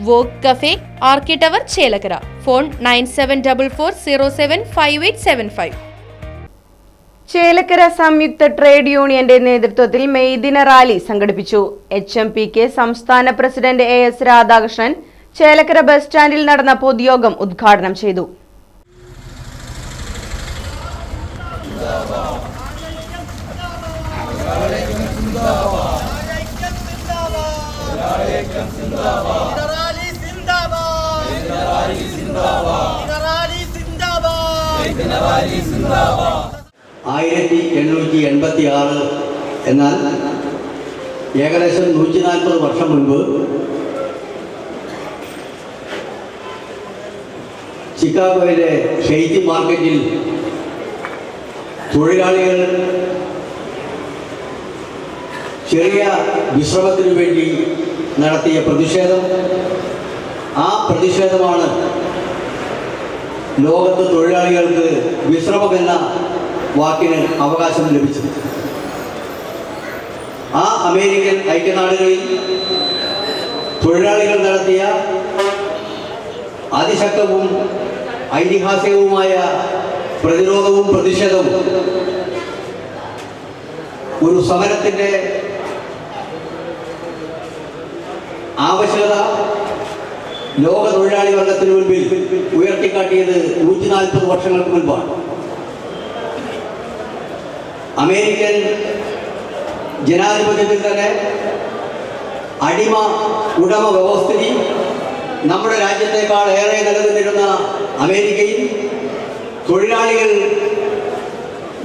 Walk cafe ആർക്കി tower Chelakkara phone nine seven double four zero seven five eight seven five Chelakkara സംയുക്ത trade യൂണിയന്റെ നേതൃത്വത്തിൽ May ദിന rally സംഘടിപ്പിച്ചു H M P K സംസ്ഥാന president A S Radhakrishnan Chelakkara bus സ്റ്റാൻഡിൽ നടന്ന പൊതുയോഗം ഉദ്ഘാടനം ചെയ്തു സിന്ദാബാദ് ആയിരത്തി എണ്ണൂറ്റി എൺപത്തി ആറ് എന്നാൽ ഏകദേശം നൂറ്റി നാൽപ്പത് വർഷം മുൻപ് ചിക്കാഗോയിലെ ഷെയ്ത്തി മാർക്കറ്റിൽ തൊഴിലാളികൾ ചെറിയ വിശ്രമത്തിനു വേണ്ടി നടത്തിയ പ്രതിഷേധം. ആ പ്രതിഷേധമാണ് ലോകത്ത് തൊഴിലാളികൾക്ക് വിശ്രമമെന്ന വാക്കിന് അവകാശം ലഭിച്ചു. ആ അമേരിക്കൻ ഐക്യനാടുകളിൽ തൊഴിലാളികൾ നടത്തിയ അതിശക്തവും ഐതിഹാസികവുമായ പ്രതിരോധവും പ്രതിഷേധവും ഒരു സമരത്തിന്റെ ആവശ്യകത ലോക തൊഴിലാളി വർഗത്തിന് മുൻപിൽ ഉയർത്തിക്കാട്ടിയത് നൂറ്റി നാൽപ്പത് വർഷങ്ങൾക്ക് മുൻപാണ്. അമേരിക്കൻ ജനാധിപത്യത്തിൽ തന്നെ അടിമ ഉടമ വ്യവസ്ഥിതി നമ്മുടെ രാജ്യത്തേക്കാൾ ഏറെ നിലനിന്നിരുന്ന അമേരിക്കയിൽ തൊഴിലാളികൾ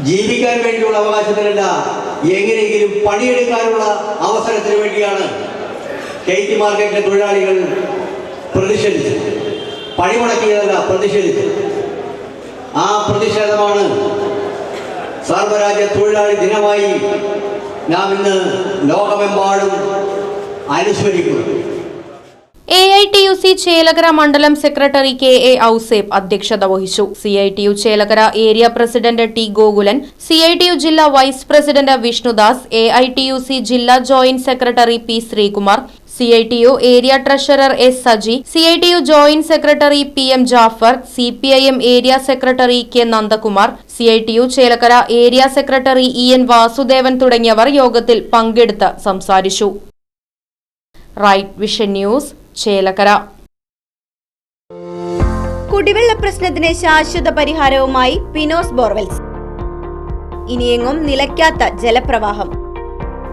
ജീവിക്കാൻ വേണ്ടിയുള്ള അവകാശത്തിനല്ല എങ്ങനെയെങ്കിലും പണിയെടുക്കാനുള്ള അവസരത്തിന് വേണ്ടിയാണ് കെയ്റ്റ് മാർക്കറ്റിലെ തൊഴിലാളികൾ പ്രതിഷേധിച്ചത് പണിമുടക്കിയതല്ല പ്രതിഷേധിച്ചു. ആ പ്രതിഷേധമാണ് സർവരാജ്യ തൊഴിലാളി ദിനമായി നാം ഇന്ന് ലോകമെമ്പാടും അനുസ്മരിക്കുന്നു. A I T U C Chelakkara മണ്ഡലം സെക്രട്ടറി കെ എ ഔസേബ് അധ്യക്ഷത വഹിച്ചു. C I T U Chelakkara area president T Gokulan C I T U ജില്ലാ vice president Vishnudas A I T U C ജില്ലാ joint secretary P Sreekumar C I T U area treasurer S Saji C I T U joint secretary P M Jaffar C P I M area secretary K Nandakumar C I T U Chelakkara area secretary E N Vasudevan തുടങ്ങിയവർ യോഗത്തിൽ പങ്കെടുത്ത് സംസാരിച്ചു. Right vision news Chelakkara കുടിവെള്ള പ്രശ്നത്തിന് ശാശ്വത പരിഹാരവുമായി പിനോസ് borewells. ഇനിയെങ്ങും നിലയ്ക്കാത്ത ജലപ്രവാഹം.